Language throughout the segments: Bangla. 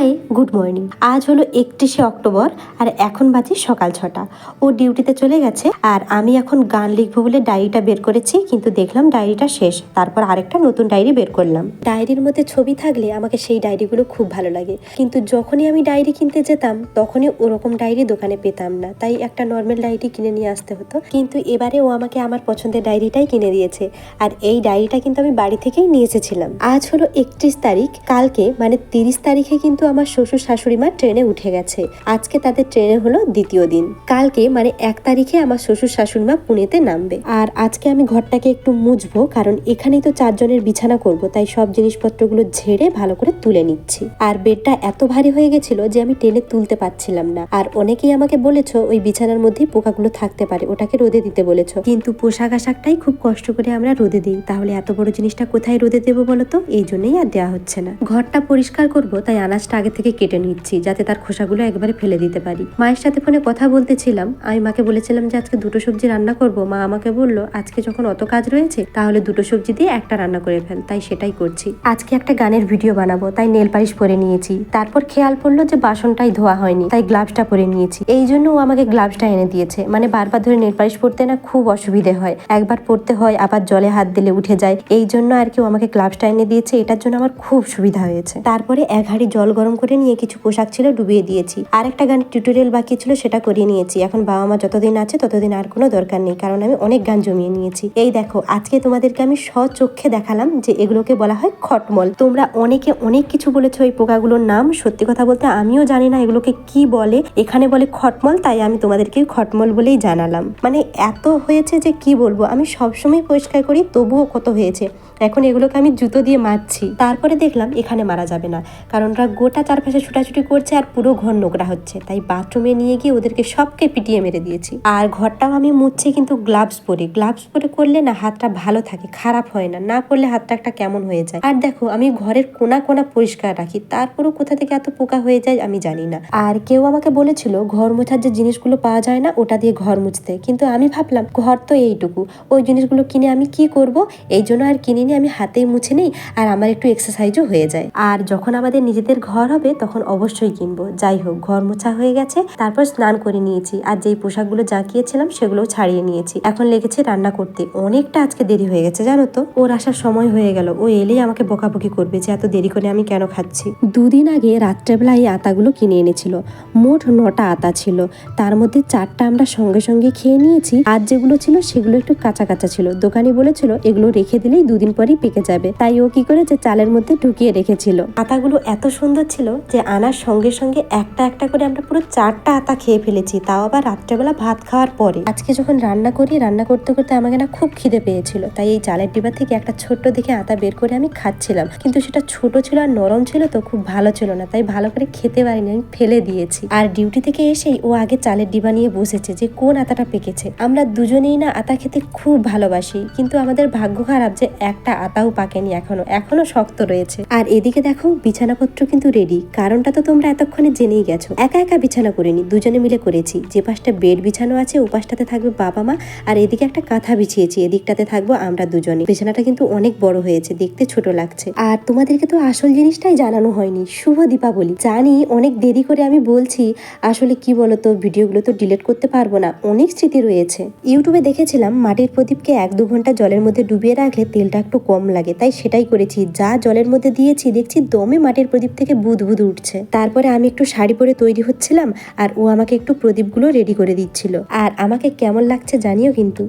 High, good morning. আজ হলো একত্রিশে অক্টোবর আর এখন বাজে সকাল ছটা। ও ডিউটিতে চলে গেছে আর আমি এখন গান লিখব বলে ডায়েরিটা বের করেছি, কিন্তু দেখলাম ডায়েরিটা শেষ। তারপর আরেকটা নতুন ডায়েরি বের করলাম। ডায়েরির মধ্যে ছবি থাকলে আমাকে সেই ডায়েরিগুলো খুব ভালো লাগে। কিন্তু যখনই আমি ডায়েরি কিনতে যেতাম, তখনই ওরকম ডায়েরি দোকানে পেতাম না। তাই একটা নর্মাল ডায়েরি কিনে নিয়ে আসতে হতো। কিন্তু এবারে ও আমাকে আমার পছন্দের ডায়েরিটাই কিনে দিয়েছে। আর এই ডায়েরিটা কিন্তু আমি বাড়ি থেকেই নিয়ে এসেছিলাম। আজ হলো একত্রিশ তারিখ। কালকে মানে তিরিশ তারিখে কিন্তু আমার শ্বশুর শাশুড়ি মা ট্রেনে উঠে গেছে। আজকে তাদের ট্রেনে হলো দ্বিতীয় দিন। কালকে মানে এক তারিখে আমার শ্বশুর শাশুড়ি মা পুনেতে নামবে। আর আজকে আমি ঘরটাকে একটু মুছবো, কারণ এখানেই তো চারজনের বিছানা করব, তাই সব জিনিসপত্রগুলো ঝেড়ে ভালো করে তুলে নিচ্ছি। আর বেডটা এত ভারী হয়ে গেছিল যে আমি টেনে তুলতে পারছিলাম না। আর অনেকেই আমাকে বলেছ, ওই বিছানার মধ্যেই পোকাগুলো থাকতে পারে, ওটাকে রোদে দিতে বলেছ। কিন্তু পোশাক আশাকটাই খুব কষ্ট করে আমরা রোদে দিই। তাহলে এত বড় জিনিসটা কোথায় রোদে দেবো বলতো এই জন্যই আর দেওয়া হচ্ছে না। ঘরটা পরিষ্কার করব, তাই আনাজটা আগে থেকে কেটে নিচ্ছি, যাতে তার খোসাগুলো একবারে ফেলে দিতে পারি। মায়ের সাথে ফোনে কথা বলতেছিলাম, আমি মাকে বলেছিলাম যে আজকে দুটো সবজি রান্না করব। মা আমাকে বলল, আজকে যখন অত কাজ রয়েছে, তাহলে দুটো সবজি দিয়ে একটা রান্না করে ফেল। তাই সেটাই করছি। আজকে একটা গানের ভিডিও বানাবো, তাই নেল পালিশ পরে নিয়েছি। তারপর খেয়াল পড়ল যে বাসনটাই ধোয়া হয়নি, তাই গ্লাভসটা পরে নিয়েছি। এই জন্য ও আমাকে গ্লাভসটা এনে দিয়েছে। মানে বারবার ধরে নেল পালিশ পরতে না খুব অসুবিধে হয়। একবার পড়তে হয়, আবার জলে হাত দিলে উঠে যায়। এই জন্য আর কি ও আমাকে গ্লাভসটা এনে দিয়েছে, এটার জন্য আমার খুব সুবিধা হয়েছে। তারপরে এক হাঁড়ি জল গরম করে নিয়ে কিছু পোশাক ছিল, ডুবিয়ে দিয়েছি। আর একটা গান টিউটোরিয়াল বাকি ছিল, সেটা করিয়ে নিয়েছি। এখন বাবা মা যতদিন আছে, ততদিন আর কোনো দরকার নেই, কারণ আমি অনেক গান জমিয়ে নিয়েছি। এই দেখো, আজকে তোমাদেরকে আমি স্বচক্ষে দেখালাম যে এগুলোকে বলা হয় খটমল। তোমরা অনেকে অনেক কিছু বলেছ এই পোকাগুলোর নাম, সত্যি কথা বলতে আমিও জানি না এগুলোকে কি বলে। এখানে বলে খটমল, তাই আমি তোমাদেরকে খটমল বলেই জানালাম। মানে এত হয়েছে যে কি বলব, আমি সবসময় পরিষ্কার করি, তবুও কত হয়েছে। এখন এগুলোকে আমি জুতো দিয়ে মারছি। তারপরে দেখলাম এখানে মারা যাবে না, কারণ গোটা চারপাশে ছুটাছুটি করছে আর পুরো ঘর নোংরা হচ্ছে। তাই বাথরুমে নিয়ে গিয়ে ওদেরকে সবকে পিটিয়ে মেরে দিয়েছি। আর ঘরটাও আমি মুছছি কিন্তু গ্লাভস পরে। গ্লাভস পরে করলে না হাতটা ভালো থাকে, খারাপ হয় না। না করলে হাতটা একটা কেমন হয়ে যায়। আর দেখো, আমি ঘরের কোনা কোনা পরিষ্কার রাখি। তারপরেও কোথা থেকে এত পোকা হয়ে যায় আমি জানি না। আর কেউ আমাকে বলেছিল, ঘর মোছার যে জিনিসগুলো পাওয়া যায় না, ওটা দিয়ে ঘর মুছতে। কিন্তু আমি ভাবলাম, ঘর তো এইটুকু। ওই জিনিসগুলো কিনে আমি কি করব? এই জন্য আর কিনে নিয়ে আমি হাতেই মুছে নিই। আর আমার একটু এক্সারসাইজও হয়ে যায়। আর যখন আমাদের নিজেদের ঘর হবে, তখন অবশ্যই কিনবো। যাই হোক, ঘর মোছা হয়ে গেছে, তারপর স্নান করে নিয়েছি। আর যেই পোশাকগুলো জাঁকিয়েছিলাম, সেগুলোও ছাড়িয়ে নিয়েছি। এখন লেগেছে রান্না করতে। অনেকটা আজকে দেরি হয়ে গেছে, জানো তো? ওর আসার সময় হয়ে গেল। ও এলেই আমাকে বকাবকি করবে যে, এত দেরি করে আমি কেন খাচ্ছি? দুদিন আগে রাত্রেবেলা এই আতাগুলো কিনে এনেছিল। মোট নটা আতা ছিল। তার মধ্যে চারটা আমরা সঙ্গে সঙ্গে খেয়ে নিয়েছি। আর যেগুলো ছিল, সেগুলো একটু কাঁচা কাঁচা ছিল। দোকানি বলেছিল, এগুলো রেখে দিলেই দুদিন পরই পেকে যাবে। তাই ও কি করেছে, চালের মধ্যে ঢুকিয়ে রেখেছিল। আতাগুলো এত সুন্দর ছিল যে আনার সঙ্গে সঙ্গে একটা একটা করে আমরা পুরো চারটা আতা খেয়ে ফেলেছি, তাও আবার রাত্রেবেলা ভাত খাওয়ার পরে। আজকে যখন রান্না করি, রান্না করতে করতে আমাকে না খুব খিদে পেয়েছিল, তাই এই চালের ডিবা থেকে একটা ছোট্ট দেখে আতা বের করে আমি খাচ্ছিলাম। কিন্তু সেটা ছোট ছিল আর নরম ছিল তো খুব ভালো ছিল না, তাই ভালো করে খেতে পারিনি, আমি ফেলে দিয়েছি। আর ডিউটি থেকে এসেই ও আগে চালের ডিবা নিয়ে বসেছে যে কোন আতাটা পেকেছে। আমরা দুজনেই না আতা খেতে খুব ভালোবাসি, কিন্তু আমাদের ভাগ্য খারাপ যে একটা আতাও পাকেনি এখনও এখনও শক্ত রয়েছে। আর এদিকে দেখো, বিছানাপত্র কিন্তু রেডি কারণটা তো তোমরা এতক্ষণে জেনেই গেছো। একা একা বিছানা করিনি, দুজনে মিলে করেছি। যে পাশটা বেড বিছানো আছে, ও পাশটাতে থাকবে বাবা মা, আর এদিকে একটা কাঁথা বিছিয়েছি, এদিকটাতে থাকব আমরা দুজনে। বিছানাটা কিন্তু অনেক বড় হয়েছে, দেখতে ছোট লাগছে। আর তোমাদেরকে তো আসল জিনিসটাই জানানো হয়নি, শুভ দীপাবলি। জানি অনেক দেরি করে আমি বলছি, আসলে কি বলতো, ভিডিওগুলো তো ডিলিট করতে পারব না, অনেক স্মৃতি রয়েছে। ইউটিউবে দেখেছিলাম, মাটির প্রদীপকে এক দু ঘণ্টা জলের মধ্যে ডুবিয়ে রাখলে তেলটা একটু কম লাগে, তাই সেটাই করেছি। যা জলের মধ্যে দিয়েছি, দেখছি দমে মাটির প্রদীপ থেকে বুদ বুদ উঠছে। তারপরে আমি একটু শাড়ি পরে তৈরি হচ্ছিলাম আর ও আমাকে একটু প্রদীপগুলো রেডি করে দিচ্ছিল। আর আমাকে কেমন লাগছে জানিও কিন্তু।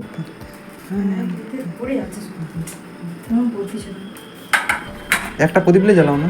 একটা প্রদীপ জ্বালাও না।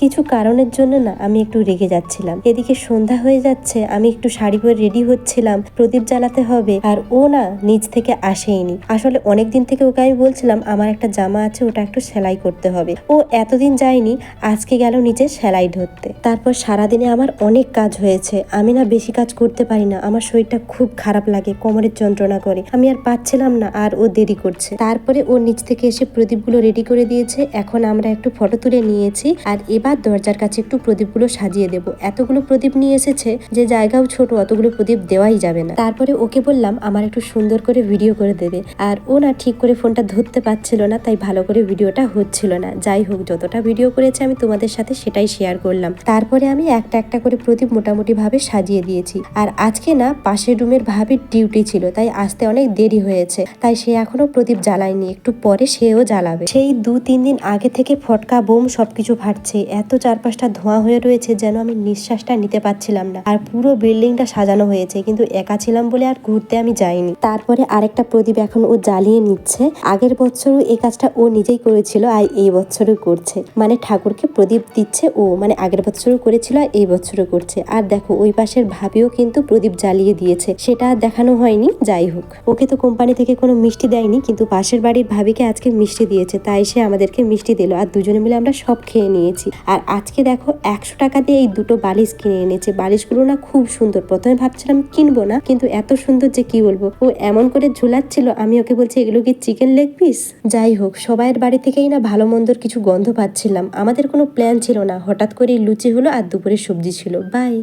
কিছু কারণের জন্য না আমি একটু রেগে যাচ্ছিলাম। এদিকে সন্ধ্যা হয়ে যাচ্ছে, আমি একটু শাড়ি পরে রেডি হচ্ছিলাম, প্রদীপ জ্বালাতে হবে, আর ও না নিচ থেকে আসেইনি। আসলে অনেক দিন থেকে ওকে আমি বলছিলাম, আমার একটা জামা আছে, ওটা একটু সেলাই করতে হবে। ও এতদিন যায়নি, আজকে গেল নিচে সেলাই ধরতে। তারপর সারাদিনে আমার অনেক কাজ হয়েছে, আমি না বেশি কাজ করতে পারি না, আমার শরীরটা খুব খারাপ লাগে, কোমরের যন্ত্রণা করে। আমি আর পাচ্ছিলাম না, আর ও দেরি করছে। তারপরে ও নিচ থেকে এসে প্রদীপগুলো রেডি করে দিয়েছে, এখন আমরা একটু ফটো তুলে নিয়েছি, আর এবার এবার দরজার কাছে একটু প্রদীপগুলো সাজিয়ে দেব। এতগুলো প্রদীপ নিয়ে এসেছে যে জায়গাও ছোট, অতগুলো প্রদীপ দেওয়াই যাবে না। তারপরে ওকে বললাম, আমার একটু সুন্দর করে ভিডিও করে দেবে। আর ও না ঠিক করে ফোনটা ধরতে পারছিল না, তাই ভালো করে ভিডিওটা হচ্ছিল না। যাই হোক, যতটা ভিডিও করেছে আমি তোমাদের সাথে সেটাই শেয়ার করলাম। তারপরে আমি একটা একটা করে প্রদীপ মোটামুটি ভাবে সাজিয়ে দিয়েছি। আর আজকে না, পাশের রুমের ভাবির ডিউটি ছিল, তাই আসতে অনেক দেরি হয়েছে। তাই সে এখনও প্রদীপ জ্বালায়নি, একটু পরে সেও জ্বালাবে। সেই দু তিন দিন আগে থেকে ফটকা, বোম সবকিছু ফাটছে এত চারপাশটা ধোঁয়া হয়ে রয়েছে যেন আমি নিঃশ্বাসটা নিতে পারছিলাম না। আর পুরো বিল্ডিংটা সাজানো হয়েছে, কিন্তু একা ছিলাম বলে আর ঘুরতে আমি যাইনি। তারপরে আরেকটা প্রদীপ এখন ও জ্বালিয়ে নিচ্ছে। আগের বছরও এই কাজটা ও নিজেই করেছিল আর এই বছরও করছে। মানে ঠাকুরকে প্রদীপ দিচ্ছে ও মানে আগের বছরও করেছিল আর এই বছরও করছে। আর দেখো, ওই পাশের ভাবিও কিন্তু প্রদীপ জ্বালিয়ে দিয়েছে। সেটা দেখানো হয়নি, যাই হোক। ওকে তো কোম্পানি থেকে কোনো মিষ্টি দেয়নি, কিন্তু পাশের বাড়ির ভাবিকে আজকে মিষ্টি দিয়েছে, তাই সে আমাদেরকে মিষ্টি দিল। আর দুজনে মিলে আমরা সব খেয়ে নিয়েছি। আর আজকে দেখো একশো টাকা দিয়ে এই দুটো বালিশ কিনে এনেছে। বালিশগুলো না খুব সুন্দর। প্রথমে ভাবছিলাম কিনবো না, কিন্তু এত সুন্দর যে কি বলব? ও এমন করে ঝুলাচ্ছিল, আমি ওকে বলছি, এগুলো কি চিকেন লেগ পিস যাই হোক, সবাইয়ের বাড়ি থেকেই না ভালো মন্দর কিছু গন্ধ পাচ্ছিলাম। আমাদের কোনো প্ল্যান ছিল না। হঠাৎ করে লুচি হলো আর দুপুরে সবজি ছিল। বাই